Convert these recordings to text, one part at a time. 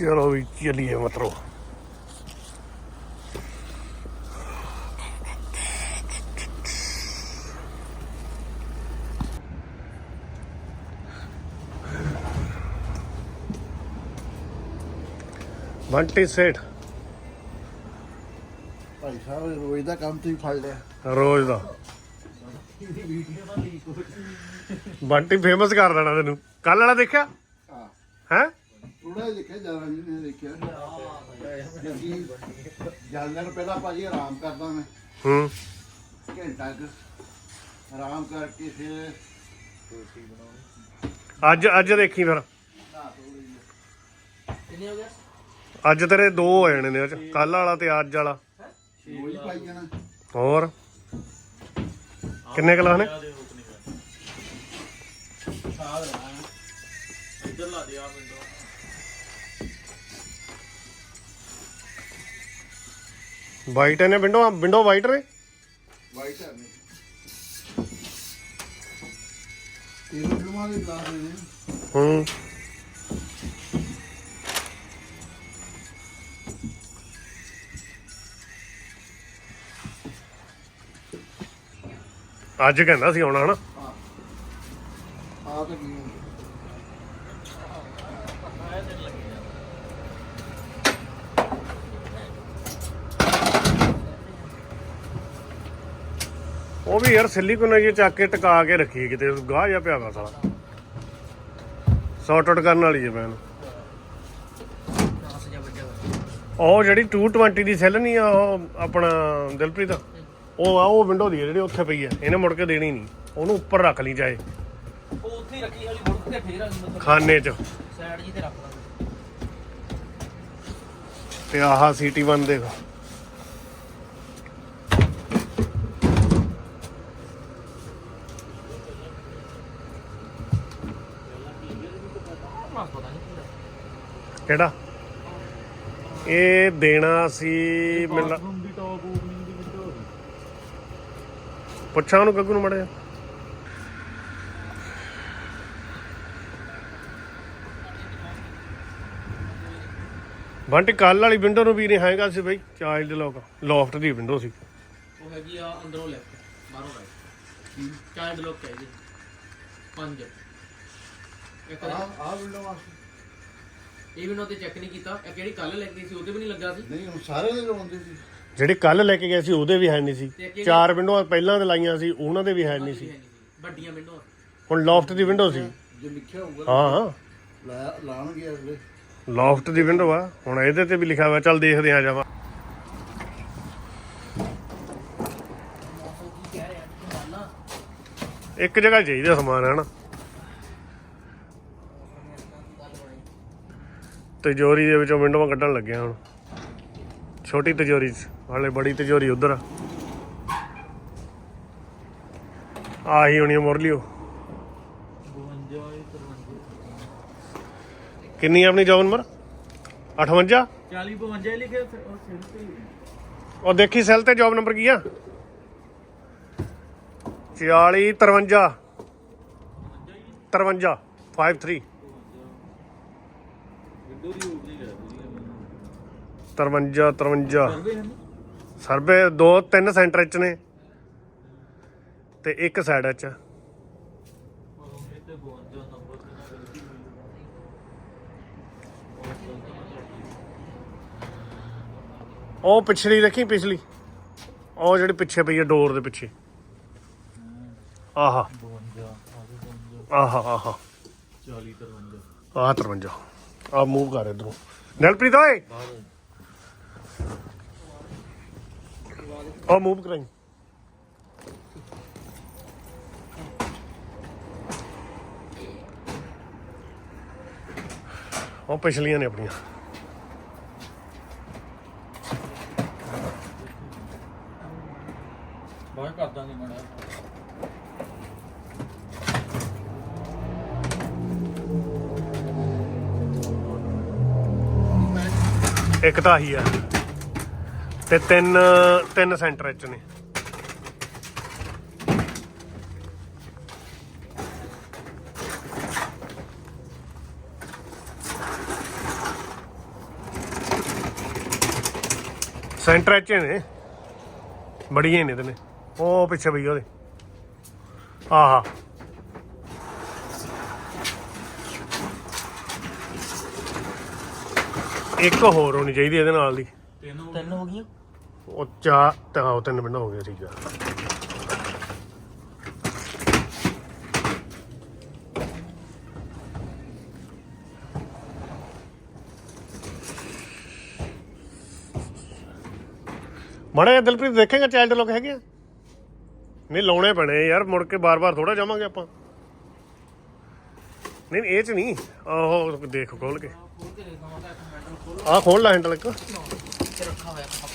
ਚਲੋ ਵੀ ਚਲੀਏ ਮਤਰੋ। ਬੰਟੀ ਸੇਠ। ਭਾਈ ਸਾਹਿਬ ਰੋਜ਼ ਦਾ ਕੰਮ ਤੁਸੀਂ ਫੜ ਲਿਆ। ਰੋਜ਼ ਦਾ। ਬੰਟੀ ਫੇਮਸ ਕਰ ਦੇਣਾ ਤੈਨੂੰ। ਕੱਲ ਵਾਲਾ ਦੇਖਿਆ? ਹਾਂ। ਹੈ? ਥੋੜਾ ਜਿਹਾ ਦੇਖਿਆ ਜ਼ਿਆਦਾ ਨਹੀਂ ਮੈਂ ਦੇਖਿਆ। ਕਿਉਂਕਿ ਜਾਂਦੇ ਨੂੰ ਪਹਿਲਾਂ ਭਾਜੀ ਆਰਾਮ ਕਰਦਾ ਮੈਂ। ਹੂੰ। ਘੰਟਾ ਕੁ ਆਰਾਮ ਕਰਕੇ ਫਿਰ ਅੱਜ ਅੱਜ ਦੇਖੀ ਫਿਰ। ਅੱਜ ਤੇਰੇ ਦੋ ਹੋ ਜਾਣੇ ਨੇ ਅੱਜ। ਕੱਲ ਵਾਲਾ ਤੇ ਅੱਜ ਵਾਲਾ। ਰੋਜ਼ ਪਾਈ ਜਾਣਾ। ਹੋਰ? ਕਿੰਨੇ ਕਲਾਸ ਨੇ? ਇੱਧਰ ਲਾ ਦੇ ਆ ਵਿੰਡੋ ਵਾਈਟ ਨੇ ਵਿੰਡੋ ਵਿੰਡੋ ਵਾਈਟ ਨੇ? ਵਾਈਟ ਹੈ ਇਹ। ਫਿਲਮਾਂ ਦੇ ਗਲਾਸ ਨੇ। ਹੂੰ। ਅੱਜ ਕਹਿੰਦਾ ਸੀ ਆਉਣਾ ਹਨਾ? ਆ ਤਾਂ ਕੀ ਉਹ ਵੀ ਯਾਰ ਸਿਲੀਕਨ ਇਹ ਚੱਕ ਕੇ ਟਕਾ ਕੇ ਰੱਖੀ ਕਿਤੇ ਗਾਹ ਜਾ ਪਿਆ ਵਾ ਸਾਲਾ। ਸੌਟ ਆਊਟ ਕਰਨ ਵਾਲੀ ਹੈ ਮੈਨ ਉਹ ਜਿਹੜੀ 220 ਦੀ ਸੈੱਲ ਨਹੀਂ ਆ ਉਹ ਆਪਣਾ ਦਿਲਪ੍ਰੀਤ? ਉਹ ਆ ਉਹ ਵਿੰਡੋ ਦੀ ਜਿਹੜੀ ਉੱਥੇ ਪਈ ਆ। ਇਹਨੇ ਮੁੜ ਕੇ ਦੇਣੀ ਨਹੀਂ। ਉਹਨੂੰ ਉੱਪਰ ਰੱਖ ਲਈ ਚਾਹੇ। ਉਹ ਉੱਥੇ ਹੀ ਰੱਖੀ ਹੌਲੀ ਮੁੜ ਕੇ ਫੇਰ ਮਤਲਬ। ਖਾਨੇ 'ਚ। ਸਾਈਡ ਜੀ ਤੇ ਰੱਖ ਦਾਂਗੇ ਤੇ ਆਹ ਸੀਟੀ ਵਨ ਦੇਖ ਮਾਸ ਪਤਾ ਨਹੀਂ ਕਿਹੜਾ? ਇਹ ਦੇਣਾ ਸੀ ਮੈਨੂੰ ਲੱਗ- ਬਾਥਰੂਮ ਦੀ ਟੌਪ ਓਪਨਿੰਗ ਦੀ ਵਿੰਡੋ ਪੁੱਛਾਂ ਉਹਨੂੰ ਗੱਗੂ ਨੂੰ ਮੜਿਆ ਬੰਟ ਕੱਲ ਵਾਲੀ ਵਿੰਡੋ ਨੂੰ ਵੀ ਨਹੀਂ ਹੈਗਾ ਸੀ ਬਈ ਚਾਈਲਡ ਲੋਕ ਲੋਫਟ ਦੀ ਵਿੰਡੋ ਸੀ। ਉਹ ਹੈਗੀ ਆ ਅੰਦਰੋਂ ਲੈਫਟ ਬਾਹਰੋਂ ਰਾਈਟ ਚਾਈਲਡ ਲੋਕ ਚਾਹੀਦੇ ਪੰਜ। ਇੱਕ ਆ ਆ ਵਿੰਡੋ ਵਾਸਤੇ ਇਹ ਵੀ ਤੇ ਚੈੱਕ ਨਹੀਂ ਕੀਤਾ। ਇਹ ਕਿਹੜੀ ਕੱਲ ਲੱਗੀ ਸੀ ਉਹਦੇ ਵੀ ਨਹੀਂ ਲੱਗਾ ਸੀ? ਨਹੀਂ ਹੁਣ ਸਾਰੇ ਦੇ ਲਾਉਂਦੇ ਸੀ। ਜਿਹੜੀ ਕੱਲ ਲੈ ਕੇ ਗਏ ਸੀ ਉਹਦੇ ਵੀ ਹੈ ਨਹੀਂ ਸੀ। ਚਾਰ ਵਿੰਡੋਆਂ ਪਹਿਲਾਂ ਤੇ ਲਾਈਆਂ ਸੀ ਉਹਨਾਂ ਦੇ ਵੀ ਹੈ ਨਹੀਂ ਸੀ। ਵੱਡੀਆਂ ਵਿੰਡੋ ਹੁਣ ਲੋਫਟ ਦੀ ਵਿੰਡੋ ਸੀ। ਜੇ ਲਿਖਿਆ ਹੋਊਗਾ ਹਾਂ। ਲਾ- ਲਾਉਣਗੇ ਅਗਲੇ। ਲੋਫਟ ਦੀ ਵਿੰਡੋ ਆ। ਹੁਣ ਇਹਦੇ ਤੇ ਵੀ ਲਿਖਿਆ ਹੋਇਆ ਚੱਲ ਦੇਖਦੇ ਆ ਜਾਵਾ। ਇੱਕ ਜਗ੍ਹਾ ਚਾਹੀਦਾ ਸਮਾਨ ਹੈ ਨਾ ਤਿਜੋਰੀ ਦੇ ਵਿੱਚੋਂ ਵਿੰਡੋਆਂ ਕੱਢਣ ਲੱਗੇ ਹੁਣ। ਛੋਟੀ ਤਿਜੋਰੀ ਹਾਲੇ ਬੜੀ ਤਿਜੋਰੀ ਉਧਰ ਆ। ਆਹੀ ਹੋਣੀ ਮੁਰਲੀਓ। 52 53 ਕਿੰਨੀ ਆ ਆਪਣੀ ਜੌਬ ਨੰਬਰ? 58 40 52 ਲਿਖੇ ਫਿਰ ਉਹ ਸਿਰ ਤੇ ਹੀ। ਉਹ ਦੇਖੀ ਸੈੱਲ ਤੇ ਜੌਬ ਨੰਬਰ ਕੀ ਆ? 40 53 53 53 ਵਿੰਡੋ ਦੀ ਓਪਨਿੰਗ ਹੈ 53 53 ਸਰਵੇ ਦੋ ਤਿੰਨ ਸੈਂਟਰ ਚ ਨੇ ਤੇ ਇੱਕ ਸਾਈਡ ਚ। ਉਹ ਤੇ 52 ਨੰਬਰ ਤੇ ਨਾ ਗਲਤੀ ਹੋਈ ਉਹ ਪਿਛਲੀ ਦੇਖੀ ਪਿਛਲੀ? ਉਹ ਜਿਹੜੀ ਪਿੱਛੇ ਪਈ ਹੈ ਡੋਰ ਦੇ ਪਿੱਛੇ। ਆਹਾ। 52 ਆਹਾ ਆਹਾ 40 53 ਆਹ 53 ਆ ਮੂਵ ਕਰ ਇਧਰੋਂ। ਨਲਪ੍ਰੀਤ ਓਏ। ਉਹ ਮੂਵ ਕਰਾਈ। ਉਹ ਪਿਛਲੀਆਂ ਨੇ ਆਪਣੀਆਂ। ਬਾਹਰ ਕਰ ਦਾਂਗੇ ਮੜਾ ਇੱਕ ਤਾਂ ਆਹੀ ਆ। ਤੇ ਤਿੰਨ ਤਿੰਨ ਸੈਂਟਰ ਵਿੱਚ ਨੇ। ਸੈਂਟਰ ਵਿੱਚ ਨੇ। ਬੜੀਆਂ ਨੇ ਇਹਦੇ ਨੇ। ਉਹ ਪਿੱਛੇ ਬਈ ਉਹਦੇ। ਆਹਾ। ਇੱਕ ਹੋਰ ਹੋਣੀ ਚਾਹੀਦੀ ਇਹਦੇ ਨਾਲ ਦੀ। ਤਿੰਨ ਹੋ ਗਈਆਂ? ਉਹ ਚਾ ਤਾਂ ਉਹ ਤਿੰਨ ਮਿੰਟ ਹੋ ਗਏ ਠੀਕ ਆ। ਮੜੇ ਦਿਲਪ੍ਰੀਤ ਦੇਖੇਗਾ ਚਾਈਲਡ ਲੋਕ ਹੈਗੇ ਆ? ਨਹੀਂ ਲਾਉਣੇ ਪੈਣੇ ਯਾਰ ਮੁੜ ਕੇ ਬਾਰ-ਬਾਰ ਥੋੜਾ ਜਾਵਾਂਗੇ ਆਪਾਂ। ਨਹੀਂ ਨਹੀਂ, ਇਹ ਚ ਨਹੀਂ ਉਹ ਦੇਖ ਖੋਲ ਕੇ। ਖੋਲ ਕੇ ਦੇਖਦਾ ਮੈਂ ਤਾਂ ਇੱਕ ਮੈਟਲ ਖੋਲ ਆਹ ਖੋਲ ਲੈ ਹੈਂਡਲ ਇੱਕ। ਕੇ ਰੱਖਾ ਹੋਇਆ ਕੱਪ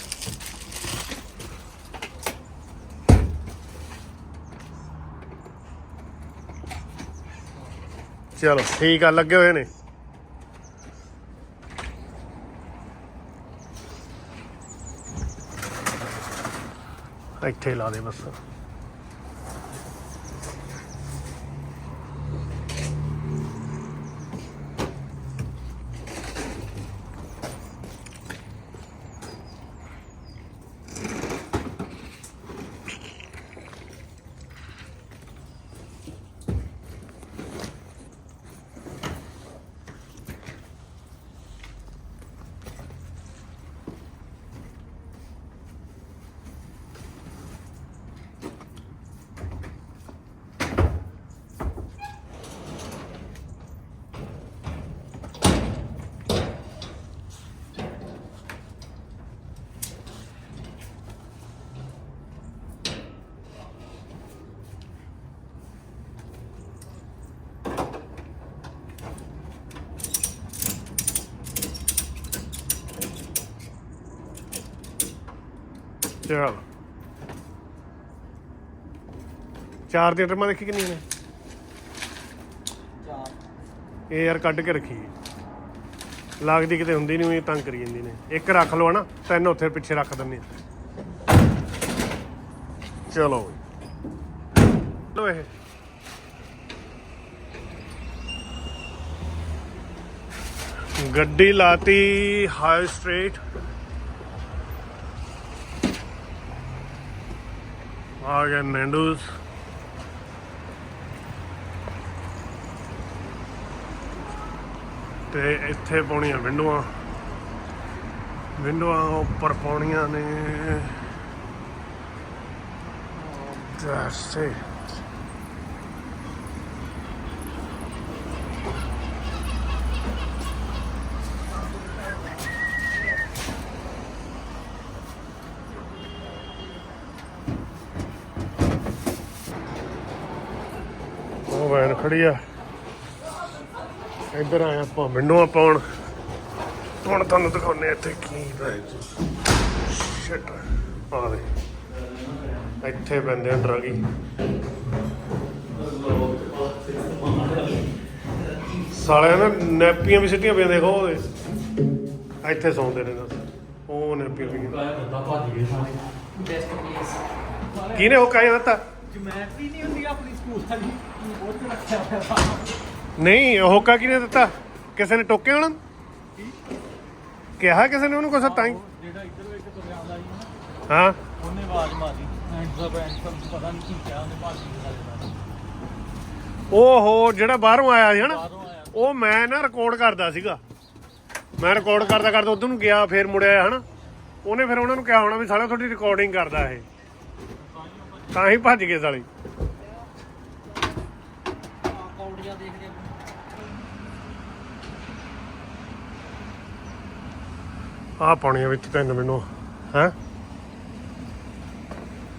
ਚਲੋ, ਠੀਕ ਆ, ਲੱਗੇ ਹੋਏ ਨੇ। ਇੱਥੇ ਲਾ ਦੇ ਬਸ। ਚਲ ਚਾਰ ਦੀਆਂ ਟਰਮਾਂ ਦੇਖੀ ਕਿੰਨੀਆਂ ਨੇ? ਚਾਰ। ਇਹ ਯਾਰ ਕੱਢ ਕੇ ਰੱਖੀ। ਲੱਗਦੀ ਕਿਤੇ ਹੁੰਦੀ ਨਹੀਂ ਉਹ ਤੰਗ ਕਰੀ ਜਾਂਦੀ ਨੇ। ਇੱਕ ਰੱਖ ਲਓ ਹਨਾ ਤਿੰਨ ਉੱਥੇ ਪਿੱਛੇ ਰੱਖ ਦਿੰਨੇ ਚਲੋ। ਲਓ ਇਹ। ਗੱਡੀ ਲਾਤੀ ਹਾਈ ਸਟ੍ਰੀਟ ਆ ਗਏ ਨੈਂਡੂਸ ਤੇ ਇੱਥੇ ਪਾਉਣੀਆਂ ਵਿੰਡੋਆਂ। ਵਿੰਡੋਆਂ ਉੱਪਰ ਪਾਉਣੀਆਂ ਨੇ। ਦੱਸੇ ਉਹ ਵੈਨ ਖੜੀ ਆ। ਇੱਧਰ ਆਏ ਆਪਾਂ ਵਿੰਡੋਆਂ ਪਾਉਣ ਹੁਣ ਤੁਹਾਨੂੰ ਦਿਖਾਉਨੇ ਇੱਥੇ ਕੀ ਹੈ ਸ਼ਿਟ ਆ ਦੇ। ਇੱਥੇ ਪੈਂਦੇ ਆ ਡਰਾਗੀ ਸਾਲਿਆਂ ਨੇ ਨੈਪੀਆਂ ਵੀ ਸਿੱਟੀਆਂ ਪਈਆਂ ਦੇਖੋ ਉਹਦੇ। ਇੱਥੇ ਸੌਂਦੇ ਨੇ ਦੱਸ। ਉਹ ਨੈਪੀਆਂ ਪਲੇਸ ਕਿਹਨੇ ਉਹ ਕਾਇਆ ਦਿੱਤਾ? ਜਮੈਟਰੀ ਨਹੀਂ ਹੁੰਦੀ ਆਪਣੀ ਸਕੂਲ ਵਾਲੀ। ਉਹ ਨਹੀਂ ਹੋਕਾ ਕਿਹਨੇ ਦਿੱਤਾ? ਕਿਸੇ ਨੇ ਟੋਕੇ ਹੋਣਾ? ਕਿਹਾ ਕਿਸੇ ਨੇ ਉਹਨੂੰ ਕੁਛ ਤਾਂ ਹੀ? ਜਿਹੜਾ ਇੱਧਰ ਵੇਖ ਤੁਰਿਆ ਆਉਂਦਾ ਸੀ ਹਾਂ। ਉਹਨੇ ਆਵਾਜ਼ ਮਾਰੀ। ਹੈਂਡਸ ਅਪ ਹੈਂਡਸ ਪਤਾ ਨਹੀਂ ਕੀ ਕਿਹਾ ਉਹਨੇ ਭਾਜੀ ਨੇ ਓਹੋ ਜਿਹੜਾ ਬਾਹਰੋਂ ਆਇਆ ਸੀ ਹਨਾ? ਉਹ ਮੈਂ ਨਾ ਰਿਕਾਰਡ ਕਰਦਾ ਸੀਗਾ। ਮੈਂ ਰਿਕਾਰਡ ਕਰਦਾ ਕਰਦਾ ਉਧਰ ਨੂੰ ਗਿਆ ਫੇਰ ਮੁੜਿਆ ਹਨਾ? ਉਹਨੇ ਫਿਰ ਉਹਨਾਂ ਨੂੰ ਕਿਹਾ ਹੋਣਾ ਵੀ ਸਾਲਾ ਤੁਹਾਡੀ ਰਿਕਾਰਡਿੰਗ ਕਰਦਾ ਇਹ। ਤਾਂ ਹੀ ਭੱਜ ਗਏ ਸਾਲੇ ਕੌੜੀਆਂ ਦੇਖਦੇ ਆਹ ਪਾਉਣੀ ਆ ਵਿੱਚ ਤਿੰਨ ਮੈਨੂੰ ਹੈ?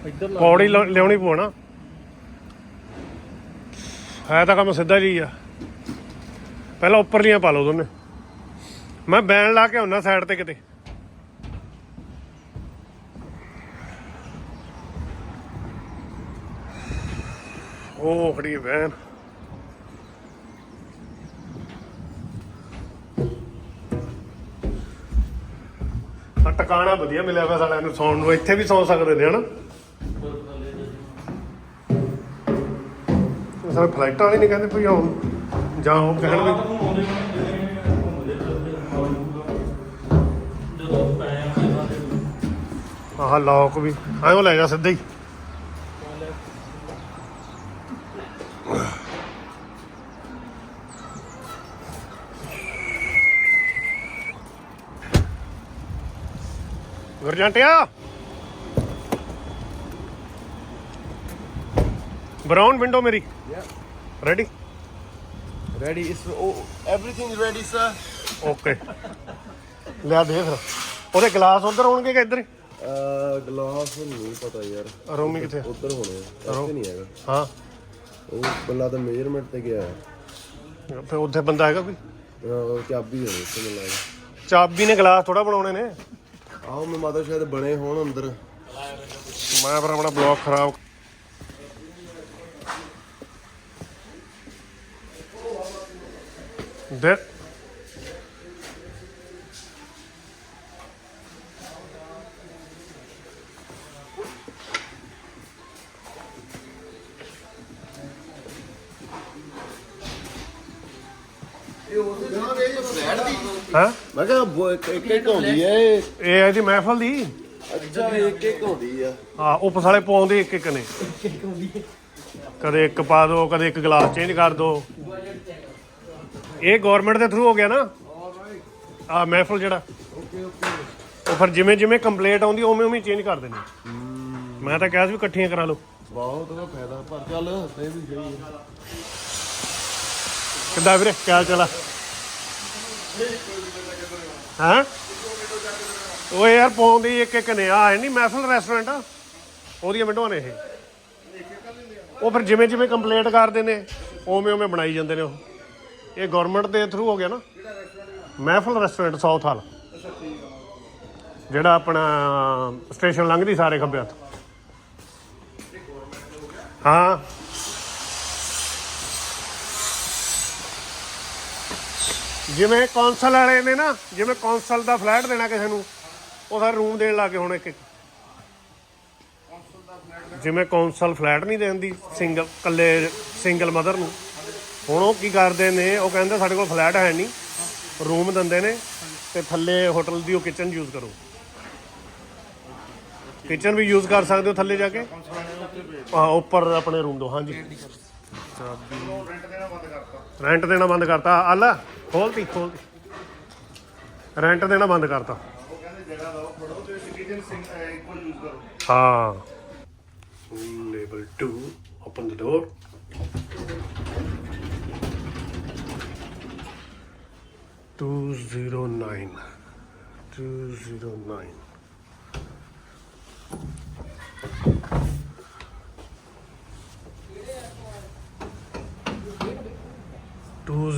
ਇੱਧਰ ਪੌੜੀ ਲਾ- ਲਿਆਉਣੀ ਨਾ। ਹੈ ਤਾਂ ਕੰਮ ਸਿੱਧਾ ਜੀ ਆ। ਪਹਿਲਾਂ ਉੱਪਰਲੀਆਂ ਪਾ ਲਓ ਦੋਨੇ। ਮੈਂ ਬੈਨ ਲਾ ਕੇ ਆਉਣਾ ਸਾਈਡ ਤੇ ਕਿਤੇ। ਉਹ ਖੜੀ ਵੈਨ ਆ ਟਿਕਾਣਾ ਵਧੀਆ ਮਿਲਿਆ ਵਾ ਸਾਲਿਆਂ ਨੂੰ, ਸੌਣ ਨੂੰ, ਇੱਥੇ ਵੀ ਸੌ ਸਕਦੇ ਨੇ, ਹਨਾ? ਸਾਰੇ ਫਲਾਈਟਾਂ ਵਾਲੇ ਨਹੀਂ ਕਹਿੰਦੇ ਭਈ ਆਉਣ ਜਾਂ ਉਹ ਕਹਿਣ ਵੀ ਜਦੋਂ ਆਹ ਲੌਕ ਵੀ, ਆਇਓ ਲੈ ਜਾ ਸਿੱਧਾ ਹੀ। ਗੁਰਜੰਟਿਆ ਬਰਾਊਨ ਵਿੰਡੋ ਮੇਰੀ। Ready Ready? Is oh, everything is ready, sir? Okay ਲਿਆ ਦੇ ਫਿਰ। ਉਹਦੇ ਗਲਾਸ ਉਧਰ ਹੋਣਗੇ ਕਿ ਇੱਧਰ ਗਲਾਸ ਨਹੀਂ ਪਤਾ ਯਾਰ। ਰੋਮੀ ਕਿੱਥੇ ਉੱਧਰ ਹੋਣੇ ਇੱਥੇ ਨਹੀਂ ਹੈਗਾ। ਹਾਂ। ਉਹ ਬੰਦਾ ਤਾਂ ਮੇਜਰਮੈਂਟ ਤੇ ਗਿਆ। ਫਿਰ ਉੱਥੇ ਬੰਦਾ ਹੈਗਾ ਕੋਈ? ਚਾਬੀ ਹੋਣੀ ਇੱਥੇ ਚਾਬੀ ਨੇ ਗਲਾਸ ਥੋੜਾ ਬਣਾਉਣੇ ਨੇ। ਆਹੋ ਮੈਂ ਮਾਤਾ ਸ਼ਾਇਦ ਬਣੇ ਹੋਣ ਅੰਦਰ। ਮੈਂ ਫਿਰ ਆਪਣਾ ਬਲੌਗ ਖਰਾਬ ਦੇ ਹਾਂ? ਮੈਂ ਕਿਹਾ ਬੋ- ਇੱਕ ਇੱਕ ਇੱਕ ਹੁੰਦੀ ਹੈ ਇਹ। ਇਹ ਹੈ ਜੀ ਮਹਿਫਲ ਦੀ। ਅੱਛਾ ਇੱਕ ਇੱਕ ਹੁੰਦੀ ਆ। ਆ ਉਪ ਸਾਲੇ ਪਾਉਂਦੇ ਇੱਕ ਇੱਕ ਨੇ। ਕਦੇ ਇੱਕ ਪਾ ਦੋ ਕਦੇ ਇੱਕ ਗਲਾਸ ਚੇਂਜ ਕਰ ਦੋ। ਇਹ ਗਵਰਨਮੈਂਟ ਦੇ ਥਰੂ ਹੋ ਗਿਆ ਨਾ? ਆ ਮਹਿਫਲ ਜਿਹੜਾ। ਉਹ ਫਿਰ ਜਿਵੇਂ ਜਿਵੇਂ ਕੰਪਲੀਟ ਆਉਂਦੀ ਉਵੇਂ ਉਵੇਂ ਚੇਂਜ ਕਰ ਦਿੰਦੇ। ਮੈਂ ਤਾਂ ਕਿਹਾ ਸੀ ਵੀ ਇਕੱਠੀਆਂ ਕਰਾ ਲਓ। ਬਹੁਤ ਉਹਦਾ ਫਾਇਦਾ ਪਰ ਚੱਲ ਤੇ ਵੀ ਸਹੀ ਹੈ ਕਿੱਦਾਂ ਵੀਰੇ? ਕਿਆ ਚਲਾ ਹਾਂ? ਓਏ ਯਾਰ ਦੀ ਇੱਕ ਇੱਕ ਨੇ ਆ ਨਹੀਂ ਮਹਿਫਲ ਰੈਸਟੋਰੈਂਟ ਆ। ਉਹਦੀਆਂ ਵਿੰਡੋਆਂ ਨੇ ਇਹ। ਉਹ ਫਿਰ ਜਿਵੇਂ ਜਿਵੇਂ ਕੰਪਲੀਟ ਕਰਦੇ ਨੇ, ਉਵੇਂ ਉਵੇਂ ਬਣਾਈ ਜਾਂਦੇ ਨੇ ਉਹ। ਇਹ ਗਵਰਨਮੈਂਟ ਦੇ ਥਰੂ ਹੋ ਗਿਆ ਨਾ। ਮਹਿਫਲ ਰੈਸਟੋਰੈਂਟ ਸਾਊਥ ਹਾਲ ਜਿਹੜਾ ਆਪਣਾ ਸਟੇਸ਼ਨ ਲੰਘਦੀ ਸਾਰੇ ਖੱਬੇ ਹੱਥ ਹਾਂ। ਜਿਵੇਂ ਕੌਂਸਲ ਵਾਲੇ ਨੇ ਨਾ, ਜਿਵੇਂ ਕੌਂਸਲ ਦਾ ਫਲੈਟ ਦੇਣਾ ਕਿਸੇ ਨੂੰ ਉਹ ਸਾਰਾ ਰੂਮ ਦੇਣ ਲੱਗੇ ਹੁਣ ਇੱਕ ਇੱਕ। ਜਿਵੇਂ ਕੌਂਸਲ ਫਲੈਟ ਨਹੀਂ ਦੇਂਦੀ ਸਿੰਗਲ ਕੱਲੇ ਸਿੰਗਲ ਮਦਰ ਨੂੰ। ਹੁਣ ਉਹ ਕੀ ਕਰਦੇ ਨੇ, ਉਹ ਕਹਿੰਦੇ ਸਾਡੇ ਕੋਲ ਫਲੈਟ ਹੈ ਨਹੀਂ, ਰੂਮ ਦਿੰਦੇ ਨੇ, ਤੇ ਥੱਲੇ ਹੋਟਲ ਦੀ ਉਹ ਕਿਚਨ ਯੂਜ਼ ਕਰੋ। ਕਿਚਨ ਵੀ ਯੂਜ਼ ਕਰ ਸਕਦੇ ਹੋ ਥੱਲੇ ਜਾ ਕੇ? ਹਾਂ, ਉੱਪਰ ਆਪਣੇ ਰੂਮ ਦੋ, ਹਾਂਜੀ। ਰੈਂਟ ਦੇਣਾ ਬੰਦ ਕਰਤਾ। ਆਲਾ ਖੋਲਤੀ ਖੋਲਤੀ ਰੈਂਟ ਦੇਣਾ ਬੰਦ ਕਰਤਾ। ਹਾਂ। Label 2 open the door Two zero nine, two zero nine.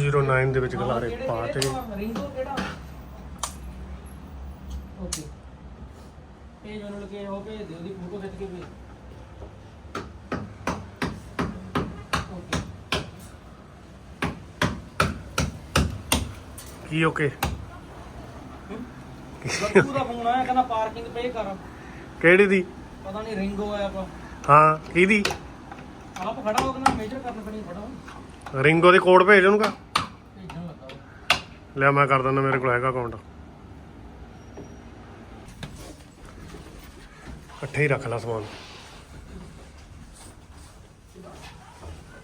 Zero nine ਦੇ ਵਿੱਚ ਗਲਾਰੇ ਪਾ ਤੇ। ਰਿੰਗੋ ਕਿਹੜਾ? ਓਕੇ। ਇਹ ਮੈਨੂੰ ਲੱਗੇ ਉਹ ਭੇਜ ਦਿਓ ਉਹਦੀ ਫੋਟੋ ਖਿੱਚ ਕੇ ਭੇਜ। ਓਕੇ। ਕੀ ਓਕੇ? ਬੱਬੂ ਦਾ ਫੋਨ ਆਇਆ ਕਹਿੰਦਾ ਪਾਰਕਿੰਗ ਪੇ ਕਰ। ਕਿਹੜੀ ਦੀ? ਪਤਾ ਨਹੀਂ ਰਿੰਗੋ ਆਇਆ ਪਾ ਹਾਂ ਕਿਹਦੀ ਆਪ ਖੜਾ ਹੋ ਕਹਿੰਦਾ ਮੇਜਰ ਕਰਨ ਪਣੀ ਖੜਾ। ਰਿੰਗੋ ਦੇ ਕੋਡ ਭੇਜ ਉਹਨੂੰ ਕਾ। ਲਿਆ ਮੈਂ ਕਰ ਦਿੰਦਾ, ਮੇਰੇ ਕੋਲ ਹੈਗਾ ਅਕਾਊਂਟ ਇਕੱਠੇ ਹੀ ਰੱਖ ਲੈ ਸਮਾਨ।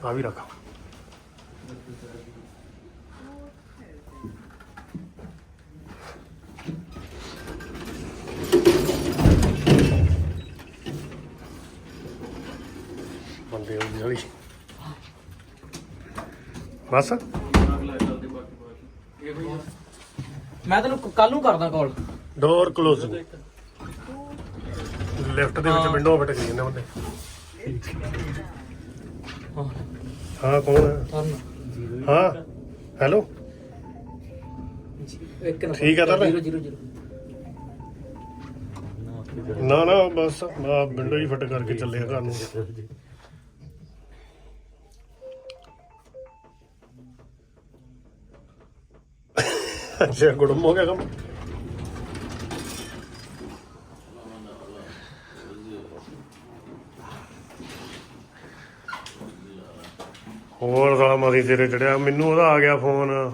ਆ ਵੀ ਰੱਖ। ਬੰਦੇ ਹੋ ਗਈ ਬਸ। ਮੈਂ ਤੈਨੂੰ ਕੱਲ ਨੂੰ ਕਰਦਾ ਕਾਲ ਡੋਰ ਕਲੋਜ਼ ਲੈਫਟ ਦੇ ਵਿੱਚ ਵਿੰਡੋ ਫਟ ਗਈ ਨੇ ਬੰਦੇ ਹਾਂ। ਕੌਣ ਹੈ? ਹਾਂ ਹੈਲੋ ਇੱਕ ਠੀਕ ਹੈ ਤਰਨ। 0 0 ਨਾ ਨਾ ਬਸ ਆ ਵਿੰਡੋ ਹੀ ਫਟ ਕਰਕੇ ਚੱਲੇ ਆ ਘਰ ਨੂੰ। ਅੱਛਾ ਗੁੜਮ ਹੋ ਗਿਆ ਕੰਮ। ਹੋਰ ਸਾਲਾ ਮਦੀ ਤੇਰੇ ਚੜਿਆ। ਮੈਨੂੰ ਉਹਦਾ ਆ ਗਿਆ ਫੋਨ।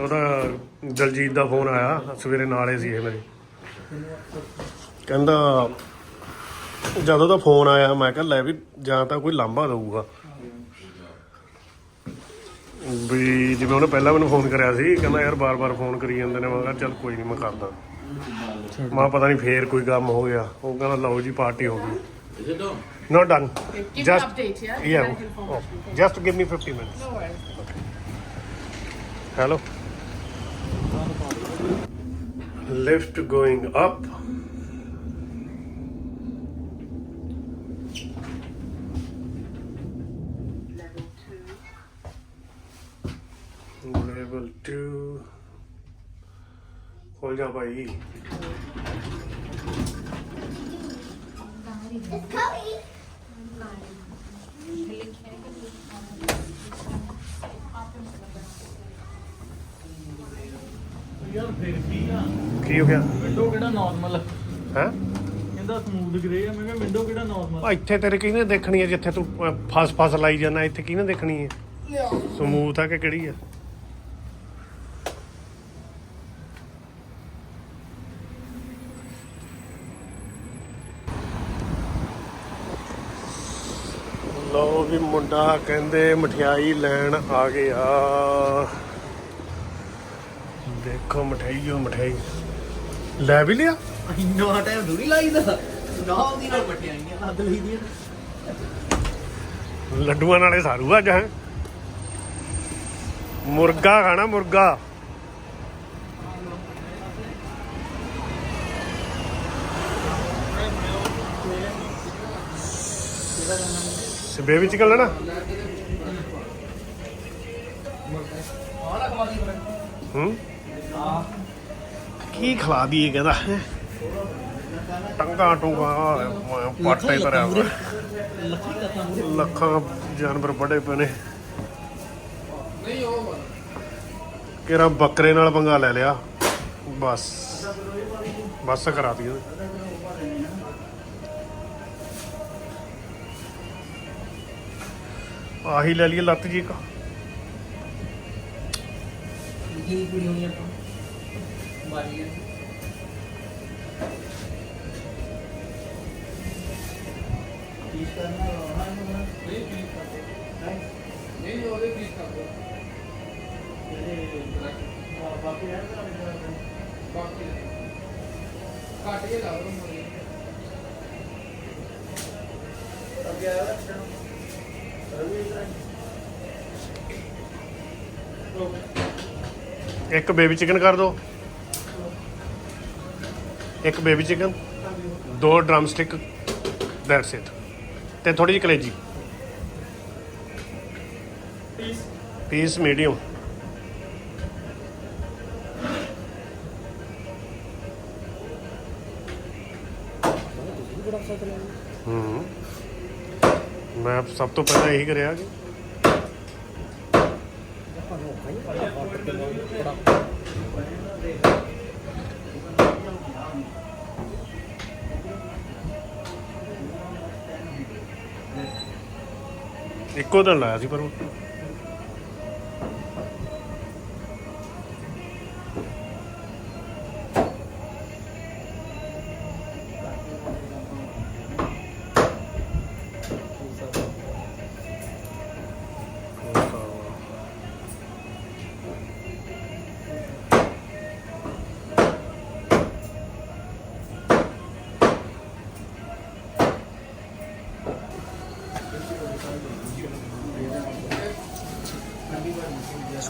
ਉਹਦਾ ਦਲਜੀਤ ਦਾ ਫੋਨ ਆਇਆ। ਸਵੇਰੇ ਨਾਲੇ ਸੀ ਇਹ ਮੇਰੇ। ਕਹਿੰਦਾ, ਜਦੋਂ ਦਾ ਫੋਨ ਆਇਆ, ਮੈਂ ਕਿਹਾ ਲੈ ਵੀ ਜਾਂ ਤਾਂ ਕੋਈ ਲਾਂਭਾ ਦਊਗਾ। ਵੀ ਜਿਵੇਂ ਉਹਨੇ ਪਹਿਲਾਂ ਮੈਨੂੰ ਫੋਨ ਕਰਿਆ ਸੀ ਕਹਿੰਦਾ ਯਾਰ ਬਾਰ-ਬਾਰ ਫੋਨ ਕਰੀ ਜਾਂਦੇ ਨੇ ਮੈਂ ਕਿਹਾ ਚੱਲ ਕੋਈ ਨਹੀਂ ਮੈਂ ਕਰਦਾ। ਮੈਂ ਪਤਾ ਨਹੀਂ ਫੇਰ ਕੋਈ ਕੰਮ ਹੋ ਗਿਆ। ਉਹ ਕਹਿੰਦਾ ਲਓ ਜੀ ਪਾਰਟੀ ਹੋ ਗਈ। Is it done? not done Give me just an update, yeah? yeah Then level 2 ਖੋਲ ਜਾ ਭਾਈ। ਯਾਰ ਫਿਰ ਕੀ ਆ? ਕੀ ਹੋ ਗਿਆ? ਵਿੰਡੋ ਕਿਹੜਾ ਨਾਰਮਲ ਹੈ? ਕਹਿੰਦਾ ਸਮੂਥ ਗ੍ਰੇ ਆ। ਮੈਂ ਕਿਹਾ ਵਿੰਡੋ ਕਿਹੜਾ ਨਾਰਮਲ ਇੱਥੇ ਤੇਰੇ ਕਿਹਨੇ ਦੇਖਣੀ ਹੈ ਜਿੱਥੇ ਤੂੰ ਫਸ ਫਸ ਲਾਈ ਜਾਂਦਾ ਇੱਥੇ ਕਿਹਨੇ ਦੇਖਣੀ ਹੈ ਸਮੂਥ ਆ ਕਿ ਕਿਹੜੀ ਆ ਲੋ ਵੀ ਮੁੰਡਾ ਕਹਿੰਦੇ ਮਠਿਆਈ ਲੈਣ ਆ ਗਿਆ। ਦੇਖੋ ਮਠਿਆਈ ਉਹ ਮਠਿਆਈ। ਲੈ ਵੀ ਲਿਆ? ਇੰਨਾ ਟਾਈਮ ਦੂਰੀ ਲਾਈਦਾ। ਨਾ ਉਹਦੀ ਨਾਲ ਮਠਿਆਈਆਂ ਲੱਦ ਲਈਦੀਆਂ। ਲੱਡੂਆਂ ਨਾਲੇ ਸਾਰੂ ਅੱਜ ਹੈ। ਮੁਰਗਾ ਖਾਣਾ ਮੁਰਗਾ। ਸਬੇ ਵਿੱਚ ਕਰ ਲੈਣਾ ਹੂੰ? ਕੀ ਖਿਲਾ ਦੀਏ ਕਹਿੰਦਾ? ਟੰਗਾ ਟੁੰਗਾ ਪਾਟੇ ਤਰਿਆ ਲੱਖਾਂ ਜਾਨਵਰ ਬੜੇ ਪਏ ਨੇ। ਕਿਹੜਾ ਬੱਕਰੇ ਨਾਲ ਪੰਗਾ ਲੈ ਲਿਆ? ਬਸ। ਬਸ ਕਰਾਤੀ ਉਹਨੇ ਆਹੀ ਲੈ ਲਈਏ ਲੱਤ ਜੀ ਇੱਕ। ਕੀ ਕੁੜੀ ਹੋਣੀ ਆਪਾਂ? ਬਾਰੀ ਨਹੀਂ ਉਹਦੇ ਪੀਸ ਕਰ ਦੋ। ਬਾਕੀ ਕੱਟ ਕੇ ਲਾ ਦੋ ਮੋਰੀ ਅੱਗੇ ਆਇਆ ਇੱਕ ਬੇਬੀ ਚਿਕਨ ਕਰ ਦਿਓ ਇੱਕ ਬੇਬੀ ਚਿਕਨ ਦੋ ਡਰਮ ਸਟਿਕ ਦੈਟਸ ਇਟ ਤੇ ਥੋੜੀ ਜਿਹੀ ਕਲੇਜੀ। ਪੀਸ ਮੀਡੀਅਮ ਸਭ ਤੋਂ ਪਹਿਲਾਂ ਇਹੀ ਕਰਿਆ ਕਿ ਇੱਕੋ ਦਿਨ ਲਾਇਆ ਸੀ ਪਰ ਉਹ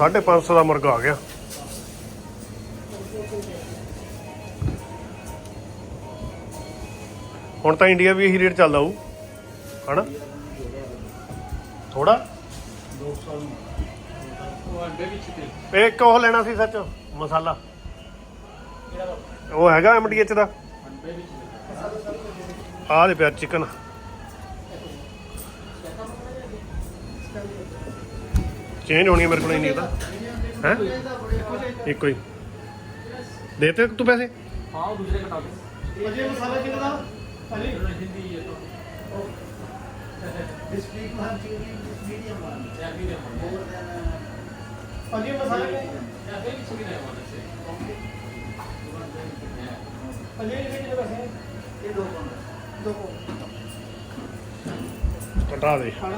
ਸਾਢੇ ਪੰਜ ਸੌ ਦਾ ਮੁਰਗਾ ਆ ਗਿਆ। ਹੁਣ ਤਾਂ ਇੰਡੀਆ ਵੀ ਇਹੀ ਰੇਟ ਚੱਲਦਾ ਹੋਊ। ਹਨਾ? ਥੋੜਾ ਉਹ ਅੰਡੇ ਵਿੱਚ ਤੇ ਇੱਕ ਉਹ ਲੈਣਾ ਸੀ ਸੱਚ, ਮਸਾਲਾ। ਉਹ ਹੈਗਾ ਐਮਡੀਐਚ ਦਾ। ਆਹ ਦੇ ਪਿਆ ਚਿਕਨ। ਚੇਂਜ ਹੋਣੀ ਹੈ ਮੇਰੇ ਕੋਲ ਨਹੀਂ ਤਾਂ। ਹੈ? ਇੱਕੋ ਹੀ। ਦੇਤੇ ਤੂੰ ਪੈਸੇ? ਹਾਂ ਦੂਸਰੇ ਕਟਾ ਦੇ। ਅਜੇ ਮਸਾਲਾ ਕਿੰਨਾ ਦਾ? ਅਲੀ ਹਿੰਦੀ ਹੈ ਤਾਂ। ਇਸ ਵੀਕ ਮਾਰ ਚੀਂਗੀ ਮੀਡੀਅਮ ਵਾਲੀ ਜਾਂ ਮੀਡੀਅਮ ਮੋਰ ਦੈਨ ਅਜੇ ਮਸਾਲਾ ਕਿੰਨਾ ਹੈ ਵੀ ਚੀਂਗੀ ਨਹੀਂ ਵਾਲਾ ਸੇ। ਅਜੇ ਇਹ ਕਿੰਨੇ ਪੈਸੇ ਇਹ ਦੋ ਕੋਨ ਦੋ ਕੋਨ ਕਟਾ ਦੇ। ਹਾਂ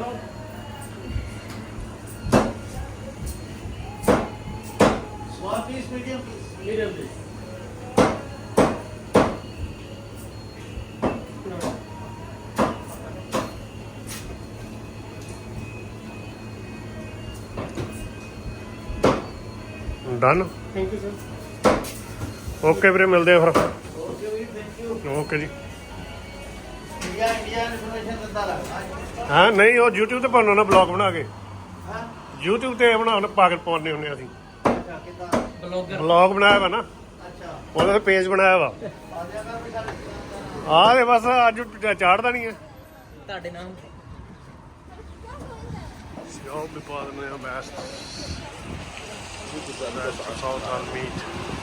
piece medium piece medium piece done thank you sir okay ਵੀਰੇ ਮਿਲਦੇ ਆ ਫਿਰ। ਓਕੇ ਵੀਰੇ ਥੈਂਕ ਯੂ ਓਕੇ ਜੀ। ਇੰਡੀਆ ਇੰਡੀਆ ਇਨਫੋਰਮੇਸ਼ਨ ਦਿੰਦਾ ਲੱਗਦਾ ਹਾਂ ਨਹੀਂ ਉਹ YouTube ਤੇ ਪਾਉਣਾ ਨਾ ਬਲੌਗ ਬਣਾ ਕੇ। ਹਾਂ। YouTube ਤੇ ਬਣਾਉਣਾ ਪਾਗਲ ਪਾਉਂਦੇ ਹੁੰਦੇ ਅਸੀਂ। ਅੱਛਾ ਕਿਦਾਂ? ਬਲੌਗਰ। ਬਣਾਇਆ ਵਾ ਨਾ। ਅੱਛਾ। ਉਹਦਾ ਪੇਜ ਬਣਾਇਆ ਵਾ। ਆਹ ਤੇ ਬਸ ਅੱਜ ਚਾੜਦਾ ਨਹੀਂ ਹੈ ਤੁਹਾਡੇ ਨਾਮ I'll be bothering me best. That's all on meat.